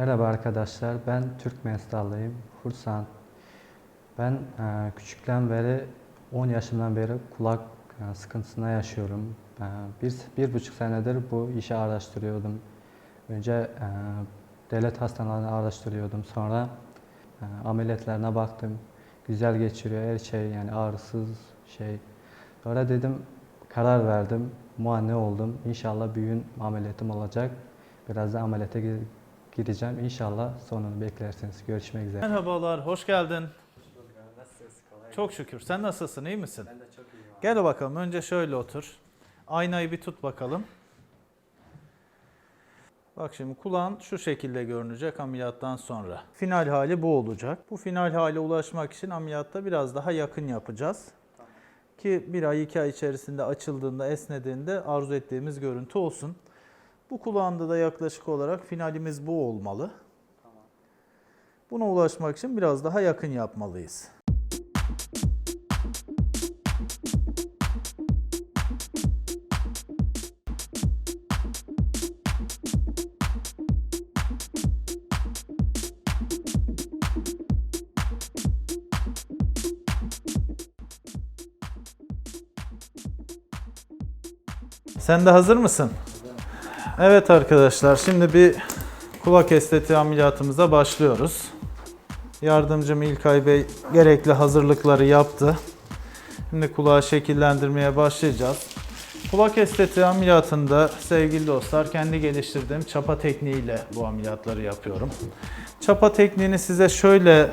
Merhaba arkadaşlar, ben Türk Mesdallıyım, Hursan. Ben e, küçükten beri, 10 yaşımdan beri kulak e, sıkıntısına yaşıyorum. E, bir, bir buçuk senedir bu işi araştırıyordum. Önce e, devlet hastanelerini araştırıyordum, sonra e, ameliyatlarına baktım. Güzel geçiriyor her şey, yani ağrısız şey. Sonra dedim, karar verdim, muayene oldum. İnşallah bir gün ameliyatım olacak. Biraz da ameliyata gireceğim. İnşallah sonunu beklersiniz. Görüşmek üzere. Merhabalar, hoş geldin. Çok şükür. Sen nasılsın, iyi misin? Ben de çok iyiyim. Gel bakalım, önce şöyle otur. Aynayı bir tut bakalım. Bak şimdi kulağın şu şekilde görünecek ameliyattan sonra. Final hali bu olacak. Bu final hale ulaşmak için ameliyatta biraz daha yakın yapacağız. Ki bir ay iki ay içerisinde açıldığında, esnediğinde arzu ettiğimiz görüntü olsun. Bu kulağında da yaklaşık olarak finalimiz bu olmalı. Buna ulaşmak için biraz daha yakın yapmalıyız. Sen de hazır mısın? Evet arkadaşlar şimdi bir kulak estetiği ameliyatımıza başlıyoruz. Yardımcım İlkay Bey gerekli hazırlıkları yaptı. Şimdi kulağı şekillendirmeye başlayacağız. Kulak estetiği ameliyatında sevgili dostlar kendi geliştirdiğim çapa tekniğiyle bu ameliyatları yapıyorum. Çapa tekniğini size şöyle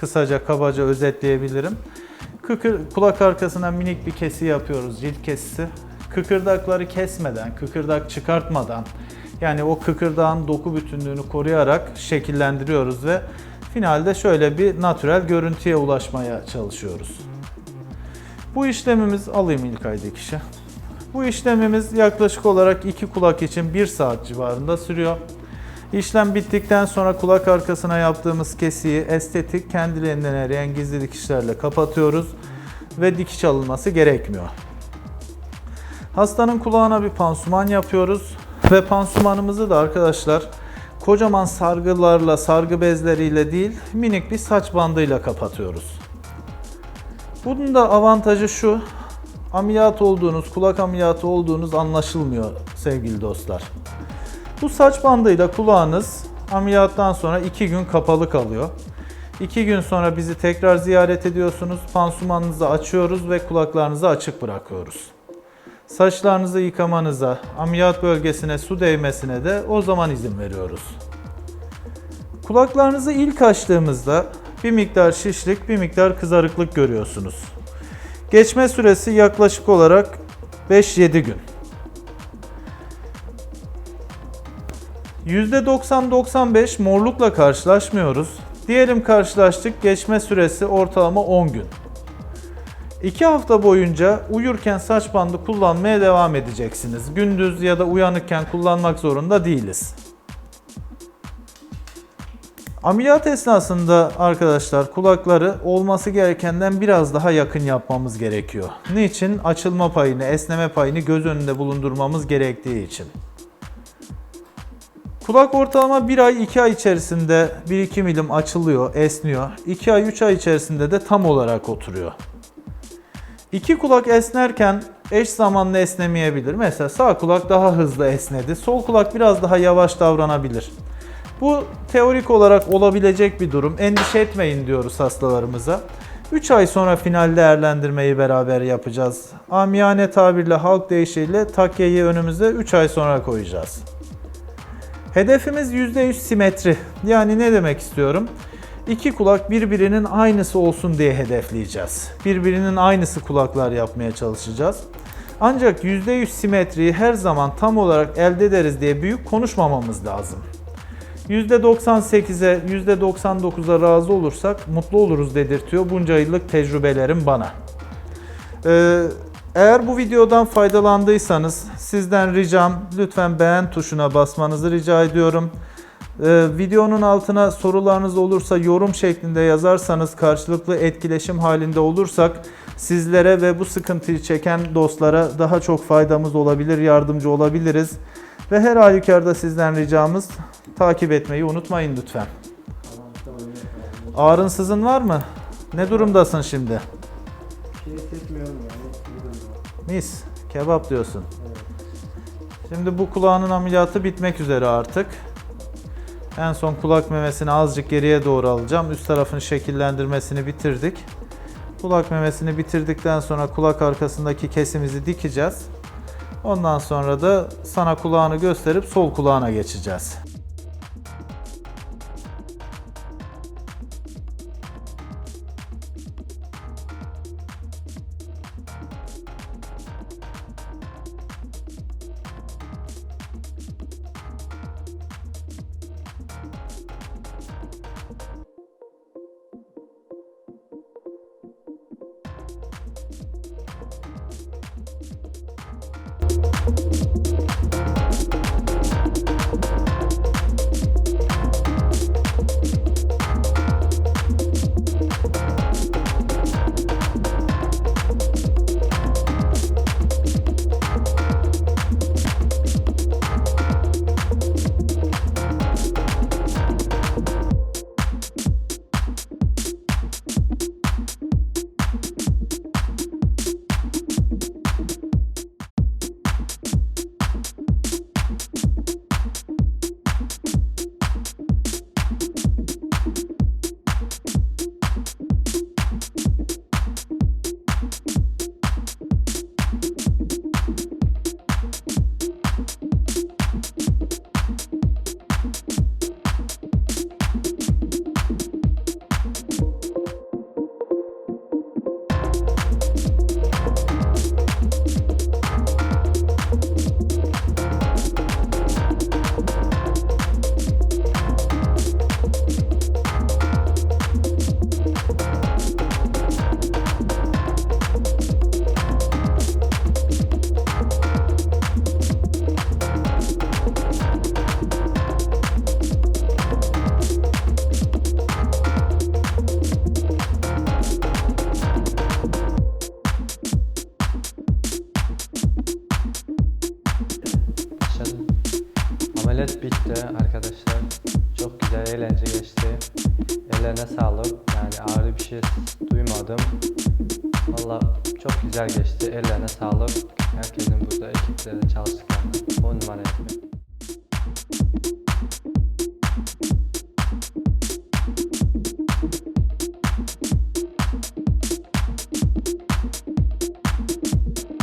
kısaca kabaca özetleyebilirim. Kulak arkasına minik bir kesi yapıyoruz, cilt kesisi. Kıkırdakları kesmeden, kıkırdak çıkartmadan yani o kıkırdağın doku bütünlüğünü koruyarak şekillendiriyoruz ve finalde şöyle bir natürel görüntüye ulaşmaya çalışıyoruz. Bu işlemimiz alayım ilk ay dikişi. Bu işlemimiz yaklaşık olarak iki kulak için 1 saat civarında sürüyor. İşlem bittikten sonra kulak arkasına yaptığımız kesiyi estetik kendiliğinden eriyen gizli dikişlerle kapatıyoruz ve dikiş alınması gerekmiyor. Hastanın kulağına bir pansuman yapıyoruz ve pansumanımızı da arkadaşlar kocaman sargılarla, sargı bezleriyle değil minik bir saç bandıyla kapatıyoruz. Bunun da avantajı şu, ameliyat olduğunuz, kulak ameliyatı olduğunuz anlaşılmıyor sevgili dostlar. Bu saç bandıyla kulağınız ameliyattan sonra 2 gün kapalı kalıyor. 2 gün sonra bizi tekrar ziyaret ediyorsunuz. Pansumanınızı açıyoruz ve kulaklarınızı açık bırakıyoruz. Saçlarınızı yıkamanıza, ameliyat bölgesine su değmesine de o zaman izin veriyoruz. Kulaklarınızı ilk açtığımızda bir miktar şişlik, bir miktar kızarıklık görüyorsunuz. Geçme süresi yaklaşık olarak 5-7 gün. %90-95 morlukla karşılaşmıyoruz. Diyelim karşılaştık geçme süresi ortalama 10 gün. 2 hafta boyunca uyurken saç bandı kullanmaya devam edeceksiniz. Gündüz ya da uyanıkken kullanmak zorunda değiliz. Ameliyat esnasında arkadaşlar kulakları olması gerekenden biraz daha yakın yapmamız gerekiyor. Niçin? Açılma payını, esneme payını göz önünde bulundurmamız gerektiği için. Kulak ortalama 1 ay 2 ay içerisinde 1-2 milim açılıyor, esniyor. 2 ay 3 ay içerisinde de tam olarak oturuyor. İki kulak esnerken eş zamanlı esnemeyebilir. Mesela sağ kulak daha hızlı esnedi, sol kulak biraz daha yavaş davranabilir. Bu teorik olarak olabilecek bir durum. Endişe etmeyin diyoruz hastalarımıza. 3 ay sonra final değerlendirmeyi beraber yapacağız. Amiyane tabirle halk deyişiyle takyeyi önümüze 3 ay sonra koyacağız. Hedefimiz %100 simetri. Yani ne demek istiyorum? İki kulak birbirinin aynısı olsun diye hedefleyeceğiz. Birbirinin aynısı kulaklar yapmaya çalışacağız. Ancak %100 simetriyi her zaman tam olarak elde ederiz diye büyük konuşmamamız lazım. %98'e, %99'a razı olursak mutlu oluruz dedirtiyor bunca yıllık tecrübelerim bana. Ee, eğer bu videodan faydalandıysanız sizden ricam lütfen beğen tuşuna basmanızı rica ediyorum. Ee, videonun altına sorularınız olursa yorum şeklinde yazarsanız karşılıklı etkileşim halinde olursak sizlere ve bu sıkıntıyı çeken dostlara daha çok faydamız olabilir, yardımcı olabiliriz. Ve her halükarda sizden ricamız takip etmeyi unutmayın lütfen. Ağrın sızın var mı? Ne durumdasın şimdi? Bir şey hissetmiyorum yani. Mis, kebap diyorsun. Şimdi bu kulağının ameliyatı bitmek üzere artık. En son kulak memesini azıcık geriye doğru alacağım. Üst tarafın şekillendirmesini bitirdik. Kulak memesini bitirdikten sonra kulak arkasındaki kesimizi dikeceğiz. Ondan sonra da sana kulağını gösterip sol kulağına geçeceğiz. ameliyat bitti arkadaşlar. Çok güzel eğlence geçti. Ellerine sağlık. Yani ağrı bir şey duymadım. Valla çok güzel geçti. Ellerine sağlık. Herkesin burada ekiplerde çalıştıklarına 10 numara yapıyor.